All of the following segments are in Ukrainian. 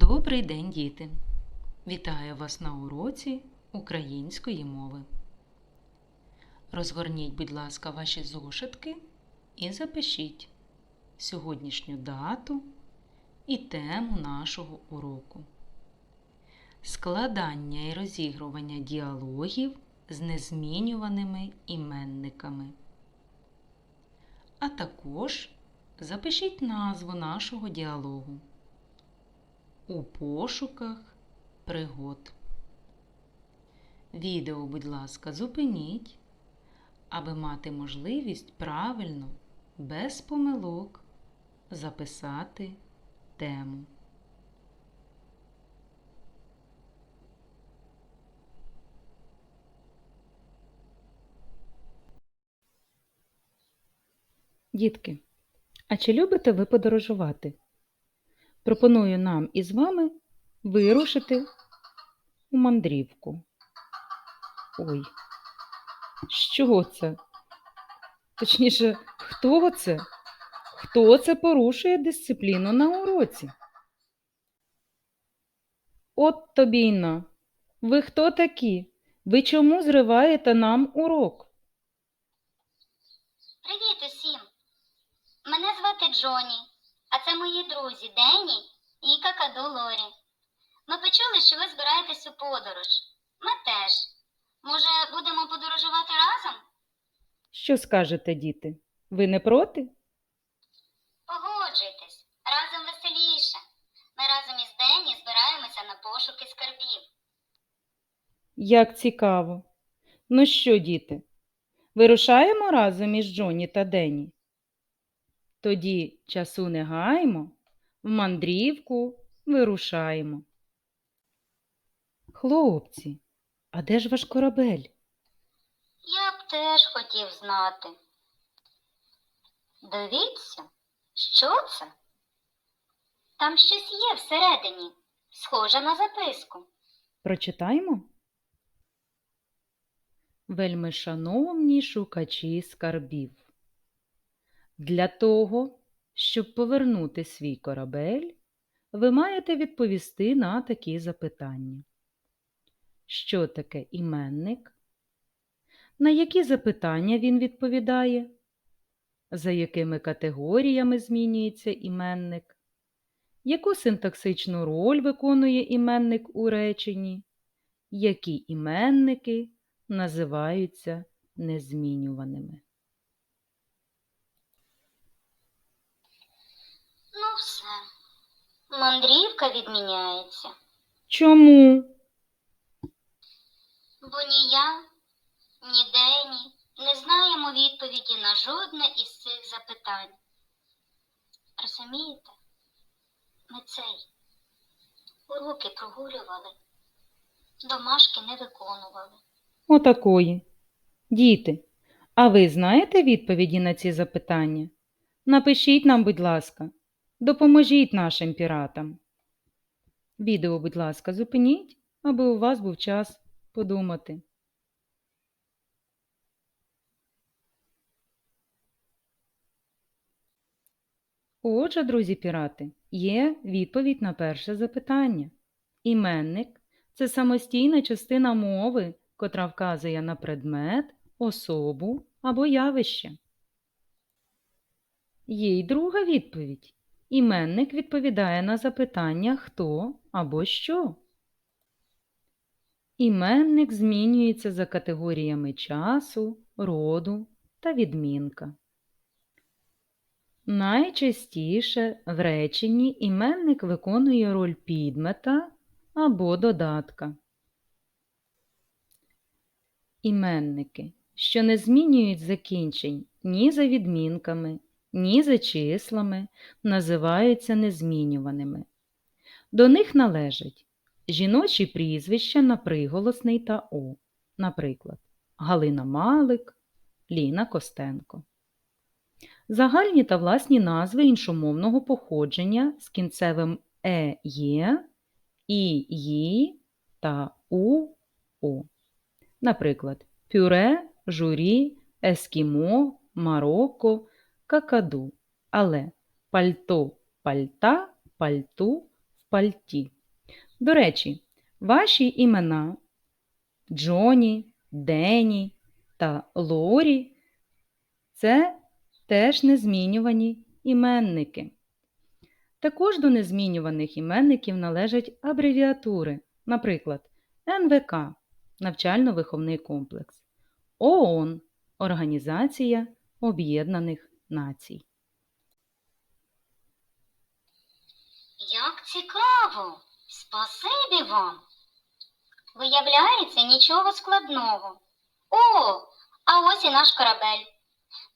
Добрий день, діти! Вітаю вас на уроці української мови. Розгорніть, будь ласка, ваші зошитки і запишіть сьогоднішню дату і тему нашого уроку. Складання і розігрування діалогів з незмінюваними іменниками. А також запишіть назву нашого діалогу у пошуках пригод. Відео, будь ласка, зупиніть, аби мати можливість правильно, без помилок записати тему. Дітки, а чи любите ви подорожувати? Пропоную нам із вами вирушити у мандрівку. Ой, що це? Точніше, хто це? Хто це порушує дисципліну на уроці? От тобі й на. Ви хто такі? Ви чому зриваєте нам урок? Привіт усім! Мене звати Джоні, а це мої друзі Денні і Какаду Лорі. Ми почули, що ви збираєтесь у подорож. Ми теж. Може, будемо подорожувати разом? Що скажете, діти? Ви не проти? Погоджуйтесь, разом веселіше. Ми разом із Денні збираємося на пошуки скарбів. Як цікаво. Ну що, діти, вирушаємо разом із Джоні та Дені? Тоді часу не гаємо, в мандрівку вирушаємо. Хлопці, а де ж ваш корабель? Я б теж хотів знати. Дивіться, що це? Там щось є всередині, схоже на записку. Прочитаємо? Вельми шановні шукачі скарбів. Для того, щоб повернути свій корабель, ви маєте відповісти на такі запитання. Що таке іменник? На які запитання він відповідає? За якими категоріями змінюється іменник? Яку синтаксичну роль виконує іменник у реченні? Які іменники називаються незмінюваними? Ну все. Мандрівка відміняється, Чому? бо ні я, ні Дені не знаємо відповіді на жодне із цих запитань. Розумієте? Ми цей уроки прогулювали, домашки не виконували. Отакої. Діти, а ви знаєте відповіді на ці запитання? Напишіть нам, будь ласка, допоможіть нашим піратам. Відео, будь ласка, зупиніть, аби у вас був час подумати. Отже, друзі пірати, є відповідь на перше запитання. Іменник це самостійна частина мови, котра вказує на предмет, особу або явище. Є й друга відповідь. Іменник відповідає на запитання хто або що. Іменник змінюється за категоріями часу, роду та відмінка. Найчастіше в реченні іменник виконує роль підмета або додатка. Іменники, що не змінюють закінчень ні за відмінками, ні за числами, називаються незмінюваними. До них належать жіночі прізвища на приголосний та О, наприклад, Галина Малик, Ліна Костенко. Загальні та власні назви іншомовного походження з кінцевим е є, і ї та у о. Наприклад, пюре, журі, ескімо, Марокко, какаду. Але пальто, пальта, пальту в пальті. До речі, ваші імена Джоні, Дені та Лорі це теж незмінювані іменники. Також до незмінюваних іменників належать абревіатури, наприклад, НВК навчально-виховний комплекс, ООН Організація Об'єднаних Націй. Як цікаво! Спасибі вам. Виявляється, нічого складного. О, а ось і наш корабель.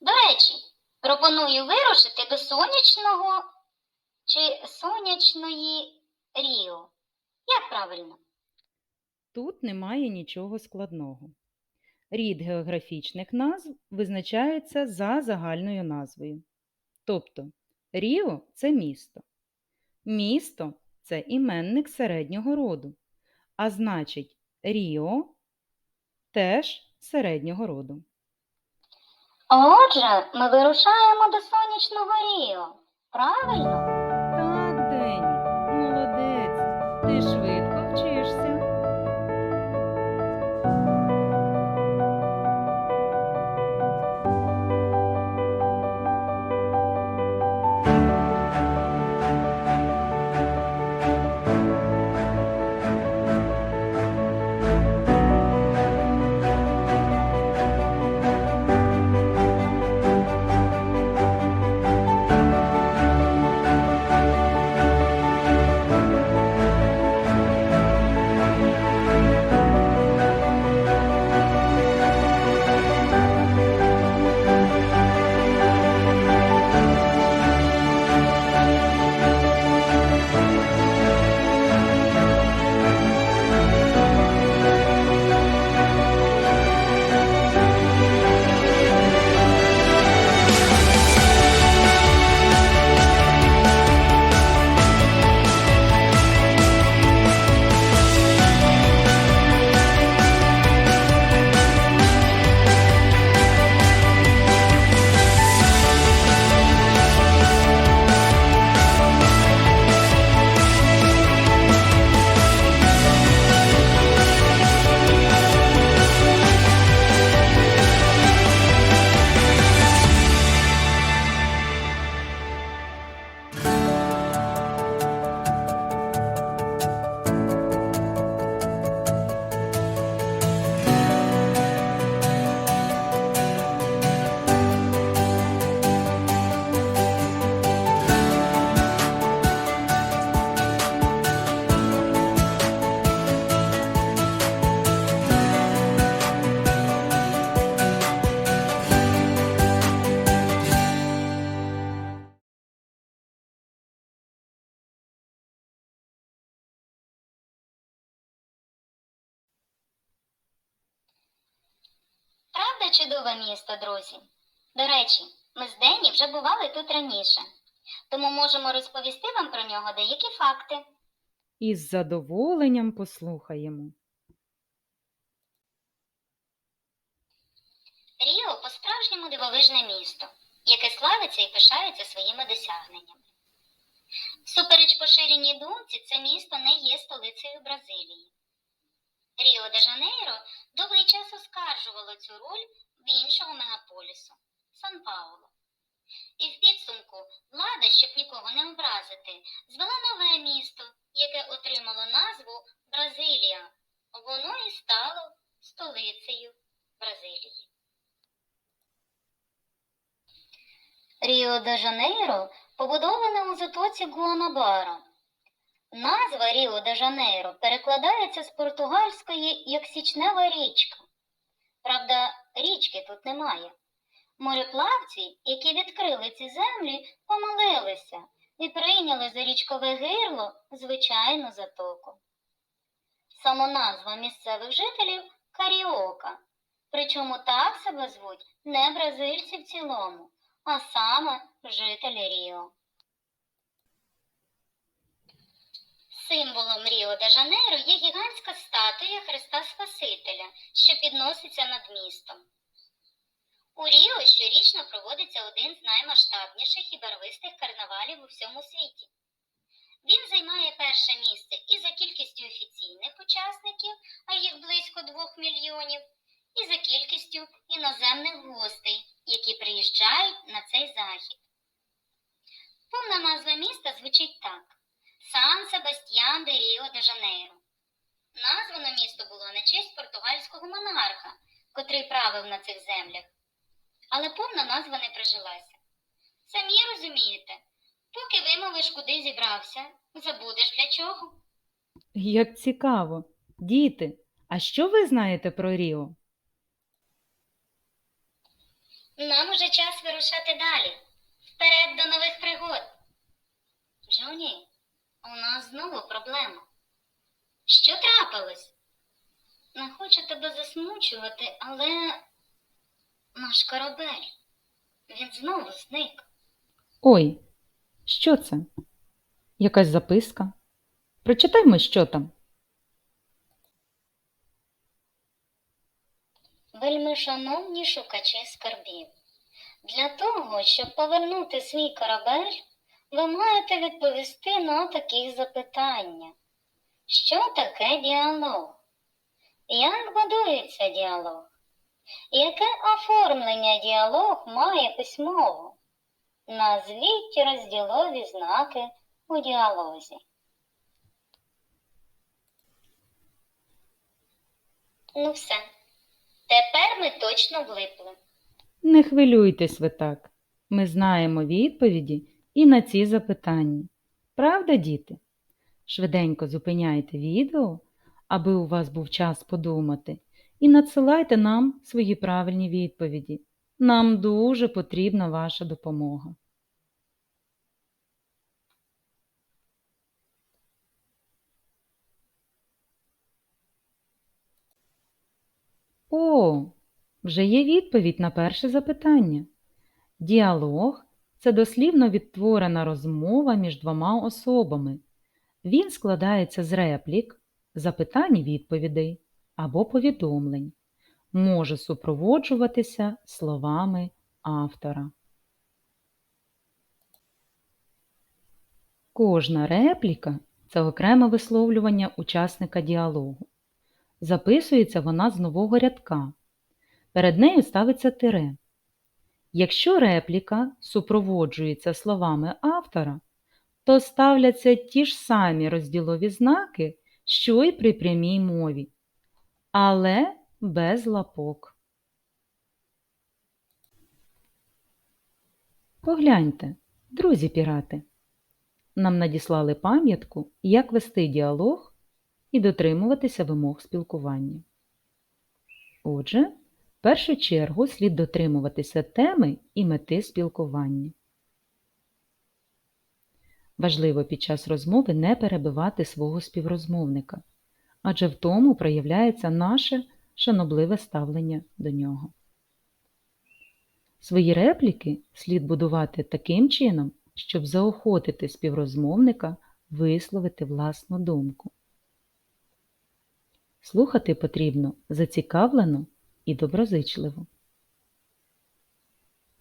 До речі, пропоную вирушити до сонячного чи сонячної Ріо. Як правильно? Тут немає нічого складного. Рід географічних назв визначається за загальною назвою. Тобто Ріо це місто. Місто це іменник середнього роду, а значить Ріо теж середнього роду. Отже, ми вирушаємо до сонячного Ріо. Правильно? Чудове місто, друзі? До речі, ми з Дені вже бували тут раніше, тому можемо розповісти вам про нього деякі факти. Із задоволенням послухаємо. Ріо по-справжньому дивовижне місто, яке славиться і пишається своїми досягненнями. Всупереч поширеній думці, це місто не є столицею Бразилії. Ріо де Жанейро довгий час оскаржувало цю роль в іншого мегаполісу Сан Пауло. І в підсумку влада, щоб нікого не образити, звела нове місто, яке отримало назву Бразилія. Воно і стало столицею Бразилії. Ріо де Жанейро побудоване у затоці Гуанабара. Назва Ріо де Жанейро перекладається з португальської як січнева річка. Правда, річки тут немає. Мореплавці, які відкрили ці землі, помилилися і прийняли за річкове гирло звичайну затоку. Самоназва місцевих жителів Каріока. Причому так себе звуть не бразильці в цілому, а саме жителі Ріо. Символом Ріо де Жанейро є гігантська статуя Христа Спасителя, що підноситься над містом. У Ріо щорічно проводиться один з наймасштабніших і барвистих карнавалів у всьому світі. Він займає перше місце і за кількістю офіційних учасників, а їх близько двох мільйонів, і за кількістю іноземних гостей, які приїжджають на цей захід. Повна назва міста звучить так: Сан Себастьян де Ріо де Жанейро. Названо місто було на честь португальського монарха, котрий правив на цих землях. Але повна назва не прижилася. Самі розумієте, поки вимовиш, куди зібрався, забудеш для чого. Як цікаво. Діти, а що ви знаєте про Ріо? Нам уже час вирушати далі. Вперед до нових пригод. Джоні, у нас знову проблема. Що трапилось? Не хочу тебе засмучувати, але наш корабель. Він знову зник. Ой, що це? Якась записка? Прочитаймо, що там. Вельми шановні шукачі скарбів. Для того, щоб повернути свій корабель, ви маєте відповісти на такі запитання. Що таке діалог? Як будується діалог? Яке оформлення діалог має письмово? Назвіть розділові знаки у діалозі. Ну все. Тепер ми точно влипли. Не хвилюйтесь ви так. Ми знаємо відповіді і на ці запитання. Правда, діти? Швиденько зупиняйте відео, аби у вас був час подумати, і надсилайте нам свої правильні відповіді. Нам дуже потрібна ваша допомога. О, вже є відповідь на перше запитання. Діалог це дослівно відтворена розмова між двома особами. Він складається з реплік, запитань і відповідей або повідомлень, може супроводжуватися словами автора. Кожна репліка це окреме висловлювання учасника діалогу. Записується вона з нового рядка. Перед нею ставиться тире. Якщо репліка супроводжується словами автора, то ставляться ті ж самі розділові знаки, що й при прямій мові, але без лапок. Погляньте, друзі пірати. Нам надіслали пам'ятку, як вести діалог і дотримуватися вимог спілкування. Отже, першу чергу слід дотримуватися теми і мети спілкування. Важливо під час розмови не перебивати свого співрозмовника, адже в тому проявляється наше шанобливе ставлення до нього. Свої репліки слід будувати таким чином, щоб заохотити співрозмовника висловити власну думку. Слухати потрібно зацікавлено і доброзичливо.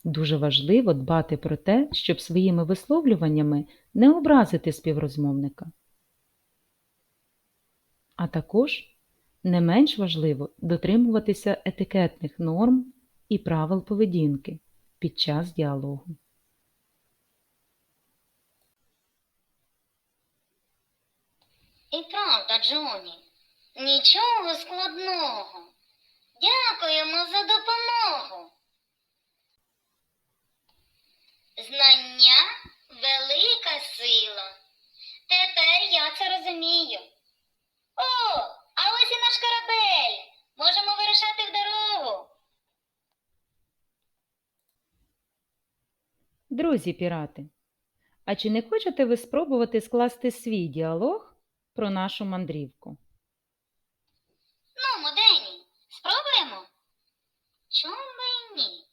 Дуже важливо дбати про те, щоб своїми висловлюваннями не образити співрозмовника. А також не менш важливо дотримуватися етикетних норм і правил поведінки під час діалогу. І правда, Джоні, нічого складного. Дякуємо за допомогу. Знання велика сила. Тепер я це розумію. О, а ось і наш корабель. Можемо вирушати в дорогу. Друзі пірати, а чи не хочете ви спробувати скласти свій діалог про нашу мандрівку? Ну, Дені, спробуємо? Чому би й ні?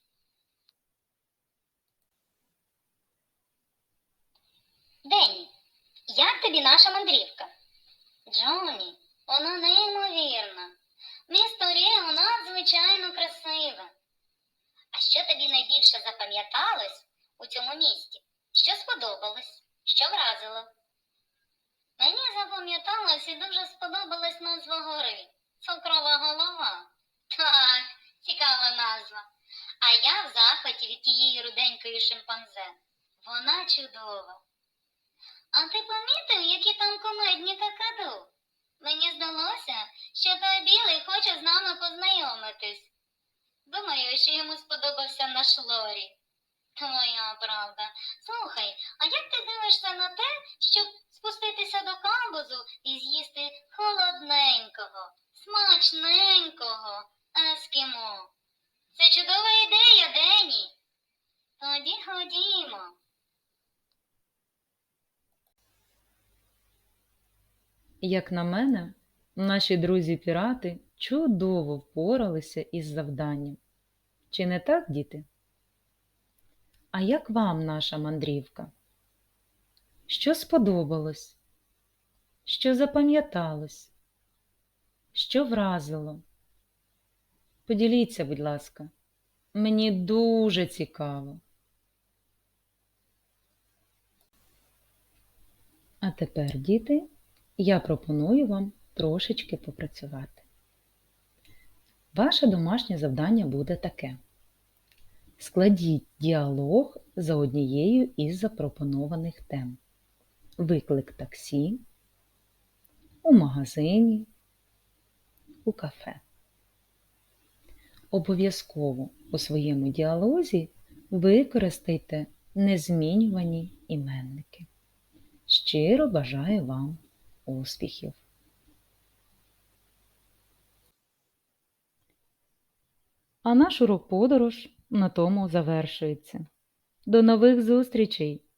Дені, як тобі наша мандрівка? Джоні, вона неймовірна. Місто Ріо надзвичайно красиве. А що тобі найбільше запам'яталось у цьому місті? Що сподобалось? Що вразило? Мені запам'яталась і дуже сподобалась назва гори Цукрова голова. Так, цікава назва. А я в захваті від тієї руденької шимпанзе. Вона чудова. А ти помітив, які там комедні какаду? Мені здалося, що той білий хоче з нами познайомитись. Думаю, що йому сподобався наш Лорі. Твоя правда. Слухай, а як ти дивишся на те, щоб спуститися до камбузу і з'їсти холодненького, смачненького ескімо? Це чудова ідея, Дені. Тоді ходімо. Як на мене, наші друзі-пірати чудово впоралися із завданням. Чи не так, діти? А як вам наша мандрівка? Що сподобалось? Що запам'яталось? Що вразило? Поділіться, будь ласка. Мені дуже цікаво. А тепер, діти, я пропоную вам трошечки попрацювати. Ваше домашнє завдання буде таке. Складіть діалог за однією із запропонованих тем. Виклик таксі, у магазині, у кафе. Обов'язково у своєму діалозі використайте незмінювані іменники. Щиро бажаю вам успіхів! А наш урок подорож на тому завершується. До нових зустрічей!